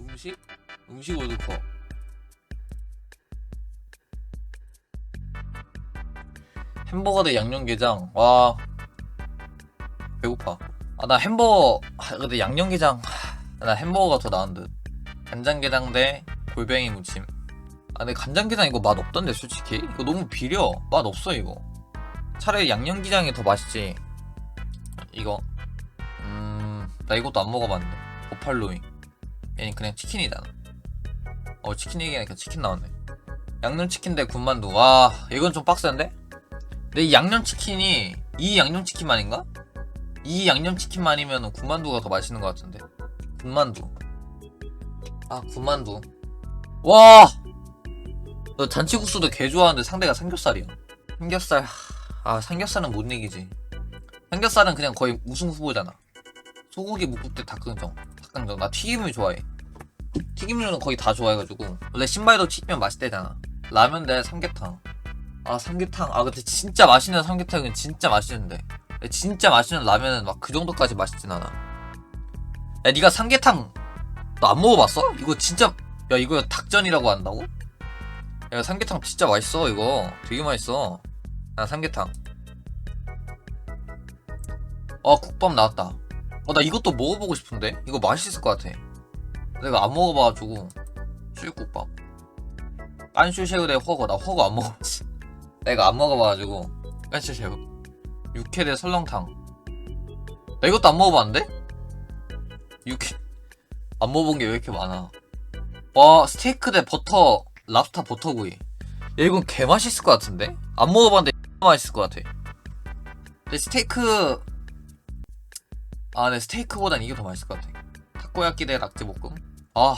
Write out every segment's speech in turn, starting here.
음식? 음식 월드컵 햄버거 대 양념게장. 와. 배고파. 아 나 햄버거 아, 근데 양념게장 하, 나 햄버거가 더 나은 듯. 간장게장 대 골뱅이 무침. 아 근데 간장게장 이거 맛 없던데 솔직히? 이거 너무 비려. 맛 없어 이거. 차라리 양념게장이 더 맛있지. 이거. 음 나 이것도 안 먹어봤는데 버팔로잉 얘는 그냥 치킨이잖아 어 치킨 얘기하니까 치킨 나왔네. 양념치킨 대 군만두. 와 이건 좀 빡센데? 근데 이 양념치킨이 이 양념치킨만인가? 이 양념치킨만이면 군만두가 더 맛있는 것 같은데. 군만두. 아 군만두. 와! 너 잔치국수도 개 좋아하는데 상대가 삼겹살이야. 삼겹살 아 삼겹살은 못 이기지? 삼겹살은 그냥 거의 우승 후보잖아. 소고기 묵국 대 닭강정 닭강정. 나 튀김을 좋아해. 튀김류는 거의 다 좋아해가지고. 원래 신발도 튀기면 맛있대잖아. 라면 대 삼계탕. 아 삼계탕. 아 근데 진짜 맛있는 삼계탕은 진짜 맛있는데. 진짜 맛있는 라면은 막 그 정도까지 맛있진 않아. 야 니가 삼계탕 너 안 먹어봤어? 이거 진짜 야 이거 닭전이라고 한다고? 야 삼계탕 진짜 맛있어 이거. 되게 맛있어. 나 삼계탕. 아 국밥 나왔다 어 나 이것도 먹어보고 싶은데? 이거 맛있을 것 같아. 내가 안 먹어봐가지고 수육국밥. 깐슈새우 대 허거. 나 허거 안 먹어봤어. 내가 안 먹어봐가지고 깐슈새우. 육회 대 설렁탕. 나 이것도 안 먹어봤는데? 육회. 안 먹어본 게 왜 이렇게 많아? 와 스테이크 대 버터 랍스타 버터구이. 야 이건 개 맛있을 것 같은데? 안 먹어봤는데 맛있을 것 같아. 근데 스테이크 아, 네, 스테이크보단 이게 더 맛있을 것 같아. 타코야끼 대 낙지볶음? 아,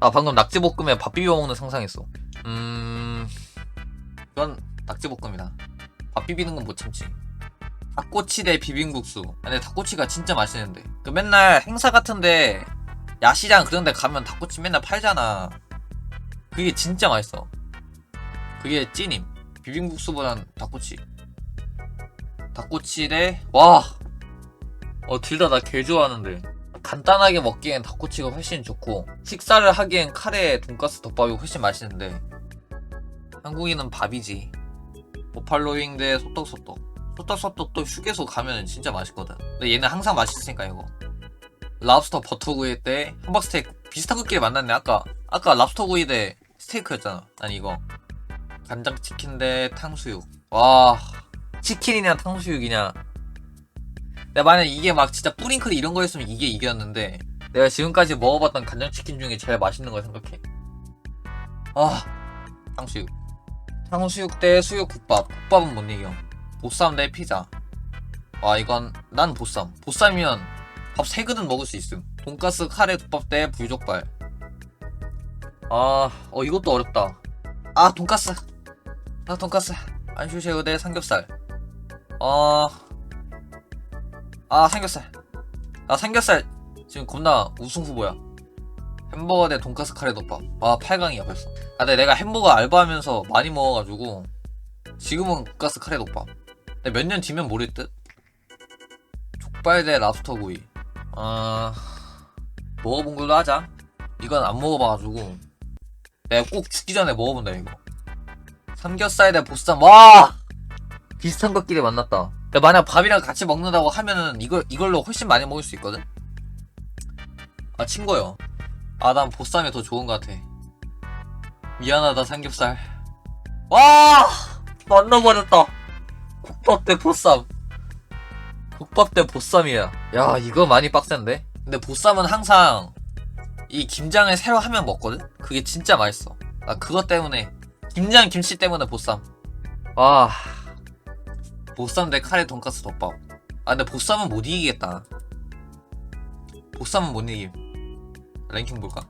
아 방금 낙지볶음에 밥 비벼 먹는 상상했어. 음, 이건 낙지볶음이다. 밥 비비는 건 못 참지. 닭꼬치 대 비빔국수. 아, 근데 닭꼬치가 진짜 맛있는데. 그 맨날 행사 같은데 야시장 그런 데 가면 닭꼬치 맨날 팔잖아. 그게 진짜 맛있어. 그게 찐임. 비빔국수보단 닭꼬치. 닭꼬치 대, 와! 어, 둘 다 나 개 좋아하는데. 간단하게 먹기엔 닭꼬치가 훨씬 좋고, 식사를 하기엔 카레 돈가스 덮밥이 훨씬 맛있는데, 한국인은 밥이지. 버팔로잉 대 소떡소떡. 소떡소떡도 휴게소 가면 진짜 맛있거든. 근데 얘는 항상 맛있으니까, 이거. 랍스터 버터구이 대 함박스테이크. 비슷한 것끼리 만났네, 아까. 아까 랍스터구이 대 스테이크였잖아. 아니, 이거. 간장치킨 대 탕수육. 와. 치킨이냐, 탕수육이냐. 내가 만약 이게 막 진짜 뿌링클 이런 거였으면 이게 이겼는데 내가 지금까지 먹어봤던 간장치킨 중에 제일 맛있는 걸 생각해. 아 탕수육. 탕수육 대 수육국밥. 국밥은 못 이겨 보쌈 대 피자. 와 이건 난 보쌈. 보쌈이면 밥 세 그릇 먹을 수 있음. 돈가스 카레 국밥 대 불족발. 아어 이것도 어렵다. 아 돈가스. 아 돈가스. 안슈새우 대 삼겹살. 어 아 삼겹살. 아 삼겹살. 지금 겁나 우승 후보야. 햄버거 대 돈가스 카레 덮밥. 아 8강이야 벌써. 아 근데 내가 햄버거 알바하면서 많이 먹어가지고 지금은 돈가스 카레 덮밥. 근데 몇 년 뒤면 모를 듯? 족발 대 랍스터 구이. 아 먹어본 걸로 하자. 이건 안 먹어봐가지고. 내가 꼭 죽기 전에 먹어본다 이거. 삼겹살 대 보쌈. 와! 비슷한 것끼리 만났다 근데 만약 밥이랑 같이 먹는다고 하면은 이걸 이걸로 훨씬 많이 먹을 수 있거든. 아 친거요. 아 난 보쌈이 더 좋은 것 같아. 미안하다 삼겹살. 와 만나버렸다. 국밥 대 보쌈. 국밥 대 보쌈이야. 야 이거 많이 빡센데. 근데 보쌈은 항상 이 김장을 새로 하면 먹거든. 그게 진짜 맛있어. 나 그것 때문에 김장 김치 때문에 보쌈. 와. 보쌈 대 카레 돈가스 덮밥. 아 근데 보쌈은 못 이기겠다. 보쌈은 못 이김. 랭킹 볼까?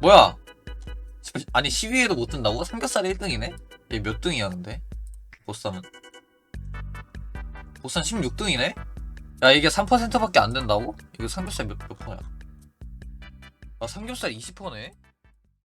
뭐야? 시- 아니 10위에도 못 든다고? 삼겹살이 1등이네? 얘 몇 등이야 근데? 보쌈은 보쌈 16등이네? 야 이게 3%밖에 안 된다고? 이거 삼겹살 몇, 몇 퍼야? 아 삼겹살 20%네?